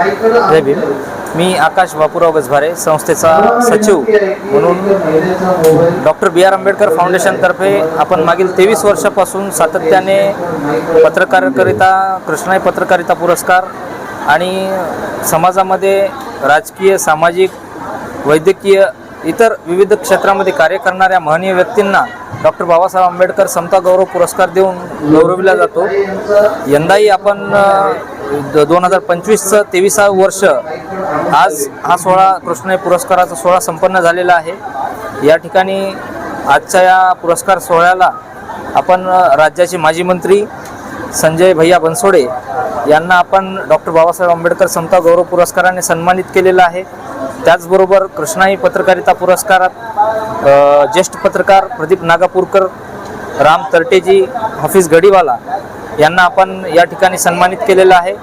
जय भीम. मी आकाश बापूराव गजभारे संस्थेचा सचिव म्हणून डॉक्टर बी आर आंबेडकर फाउंडेशनतर्फे आपण मागील तेवीस वर्षापासून सातत्याने पत्रकारिता कृष्णाई पत्रकारिता पुरस्कार आणि समाजामध्ये राजकीय सामाजिक वैद्यकीय इतर विविध क्षेत्रामध्ये कार्य करणाऱ्या महनीय व्यक्तींना डॉक्टर बाबासाहेब आंबेडकर समता गौरव पुरस्कार देऊन गौरविला जातो. यंदाही आपण दोन हजार पंचवीसचं तेवीसा वर्ष आज हा सोहळा कृष्ण पुरस्काराचा सोहळा संपन्न झालेला आहे. या ठिकाणी आजच्या या पुरस्कार सोहळ्याला आपण राज्याचे माजी मंत्री संजय भैया बनसोडे यांना आपण डॉक्टर बाबासाहेब आंबेडकर समता गौरव पुरस्काराने सन्मानित केलेलं आहे. त्याचबरोबर कृष्णाई पत्रकारिता पुरस्कारात ज्येष्ठ पत्रकार प्रदीप नागापूरकर राम तरटेजी हाफिज गडीवाला यांना आपण या ठिकाणी सन्मानित केलेलं आहे.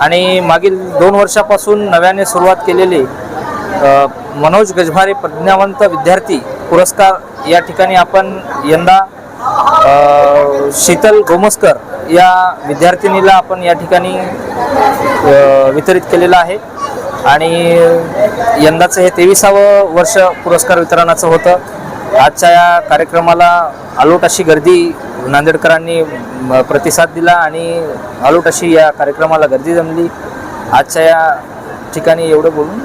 आणि मागील दोन वर्षापासून नव्याने सुरुवात केलेली मनोज गजभारे प्रज्ञावंत विद्यार्थी पुरस्कार या ठिकाणी आपण यंदा शीतल गोमस्कर या विद्यार्थिनीला आपण या ठिकाणी वितरित केलेलं आहे. आणि यंदाचं हे तेविसावं वर्ष पुरस्कार वितरणाचं होतं. आजच्या या कार्यक्रमाला आलोट अशी गर्दी नांदेडकरांनी प्रतिसाद दिला आणि आलोट अशी या कार्यक्रमाला गर्दी जमली. आजच्या या ठिकाणी एवढं बोलून